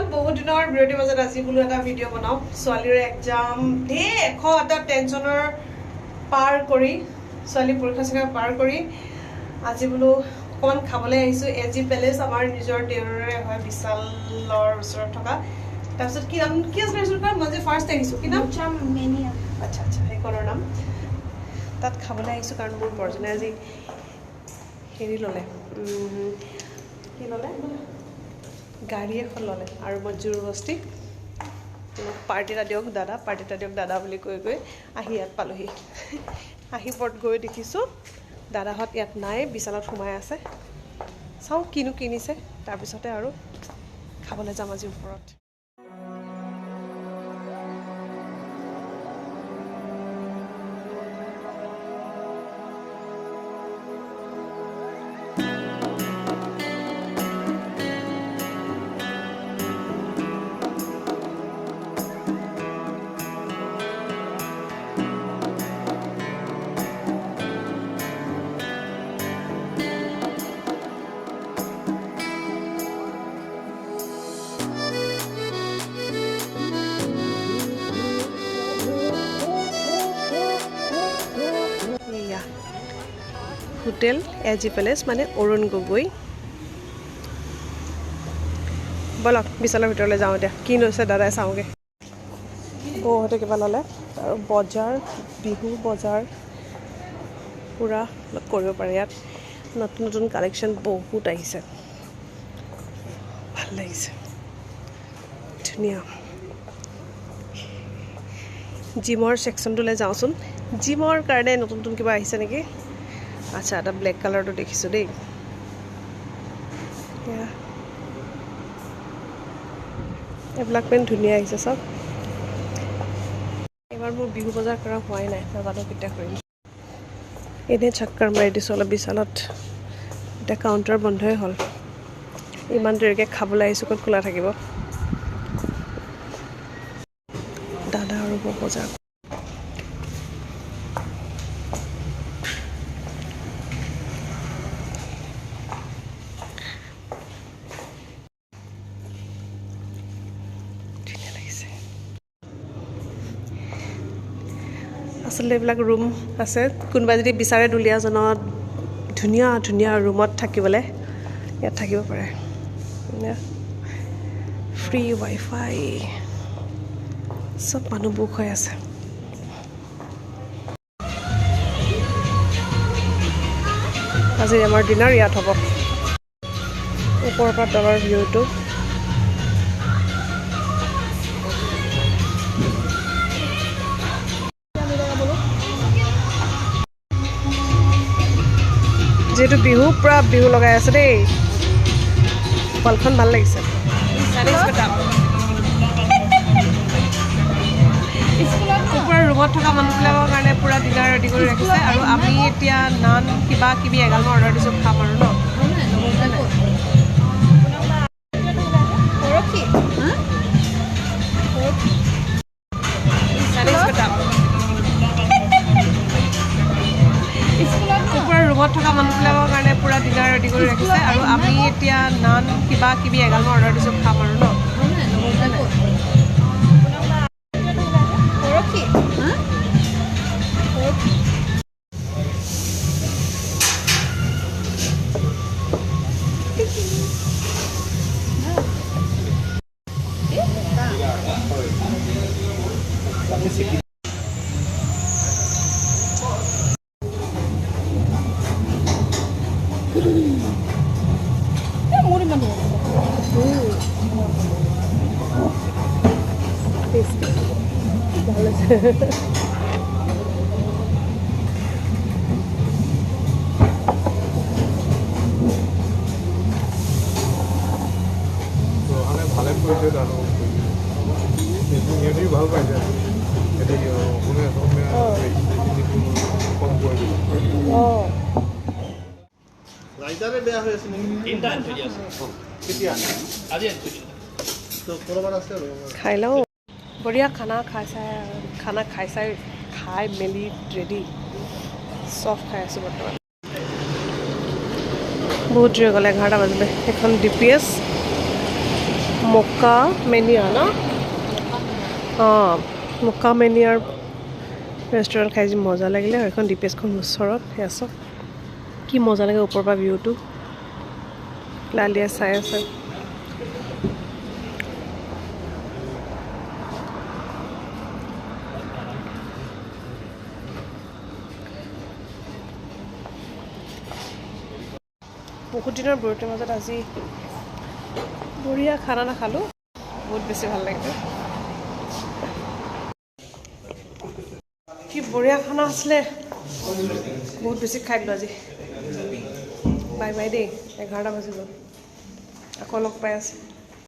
Everyone বহুত দিনৰ বিৰতিৰ মাজত আজি বোলো এটা ভিডিঅ' বনাওঁ। ছোৱালীৰ এক্সাম ঢেৰ এশ এটা টেনশ্যনৰ পাৰ কৰি ছোৱালী পৰীক্ষা চৰীক্ষা পাৰ কৰি আজি বোলো অকণমান খাবলৈ আহিছোঁ। এ জি পেলেচ আমাৰ নিজৰ দেউৰৰে হয় বিশালৰ ওচৰত থকা। তাৰপিছত কি নাম কি আছিলে ৰেষ্টুৰেণ্টখন মই যে ফাৰ্ষ্ট আহিছোঁ। কি নাম? আচ্ছা আচ্ছা সেইখনৰ নাম। তাত খাবলৈ আহিছোঁ কাৰণ মোৰ বৰজনে আজি হেৰি ল'লে কি ল'লে? গাড়ী এখন ল'লে আৰু মই জোৰ বস্তি মোক পাৰ্টি এটা দিয়ক দাদা পাৰ্টি এটা দিয়ক দাদা বুলি কৈ কৈ আহি ইয়াত পালোহি। আহি পৰত গৈ দেখিছোঁ দাদাহঁত ইয়াত নাই বিশালত সোমাই আছে। চাওঁ কিনো কিনিছে তাৰপিছতে আৰু খাবলৈ যাম আজি ওপৰত। হোটেল এ জি পেলেচ মানে অৰুণ গগৈ। ব'লক বিশালৰ ভিতৰলৈ যাওঁ এতিয়া। কি লৈছে দাদাই, চাওঁগৈ। বৌহঁতে কিবা ল'লে। আৰু বজাৰ, বিহু বজাৰ। পূৰা কৰিব পাৰে ইয়াত। নতুন নতুন কালেকশ্যন বহুত আহিছে। ভালো লাগিছে। ধুনীয়া। জিমৰ ছেকশ্যনটোলৈ যাওঁচোন। জিমৰ কাৰণে নতুন নতুন কিবা আহিছে নেকি? আচ্ছা এটা ব্লেক কালাৰটো দেখিছোঁ দেই। এইবিলাক পেণ্ট ধুনীয়া আহিছে চব। এইবাৰ মোৰ বিহু বজাৰ কৰা হোৱাই নাই নাজানো কেতিয়া কৰিম। এনেই চাক্কাৰ মাৰি দিছোঁ অলপ বিশালত এতিয়া কাউণ্টাৰ বন্ধই হ'ল। ইমান দেৰিকৈ খাবলৈ আহিছোঁ, ক'ত খোলা থাকিব? দাদা আৰু বজাৰ আচলতে এইবিলাক ৰুম আছে। কোনোবাই যদি বিচাৰে দুলীয়াজনত ধুনীয়া ধুনীয়া ৰুমত থাকিবলৈ ইয়াত থাকিব পাৰে। ফ্ৰী ৱাইফাই চব মানুহ বুক হৈ আছে। আজি আমাৰ ডিনাৰ ইয়াত হ'ব। ওপৰৰ পৰা তলৰ ভিউটো যিহেতু বিহু পূৰা বিহু লগাই আছে দেই। কপালখন ভাল লাগিছে। ৰুমত থকা মানুহবিলাকৰ কাৰণে পূৰা ডিনাৰ ৰেডি কৰি ৰাখিছে। আৰু আমি এতিয়া নান কিবা কিবি এগালমান অৰ্ডাৰ দিছোঁ খাম আৰু ন? ৰুমত থকা মানুহবিলাকৰ কাৰণে পূৰা ডিনাৰ ৰেডি কৰি ৰাখিছে আৰু আমি এতিয়া নান কিবা কিবি এগালমান অৰ্ডাৰ দিছোঁ, খাম আৰু ন? অঁ ৰাইটাৰে বেয়া হৈ আছে নেকি তিনিটা থৈ আছে কেতিয়া আজি থৈ তো ক'ৰবাত আছে আৰু খাই লওঁ বঢ়িয়া খানা খাই চাই খানা খাই চাই খাই মেলি ৰেডি চব খাই আছোঁ বৰ্তমান বহুত দেৰি গ'লে এঘাৰটা বাজিলে সেইখন ডি পি এছ মেনিয়া ন অঁ মক্কা মেনিয়াৰ ৰেষ্টুৰেণ্ট খাই যি মজা লাগিলে আৰু এখন ডিপেজখন ওচৰত সেয়া চাওক কি মজা লাগে ওপৰৰ পৰা ভিউটো লালিয়ে চাই আছে বহুত দিনৰ বিৰতিৰ মাজত আজি বঢ়িয়া খানা নাখালোঁ। বহুত বেছি ভালো লাগিলে। কি বঢ়িয়া খানা আছিলে। বহুত বেছি খাই দিলোঁ আজি। বাই বাই দেই, এঘাৰটা বাজি গ'ল। আকৌ লগ পাই আছে।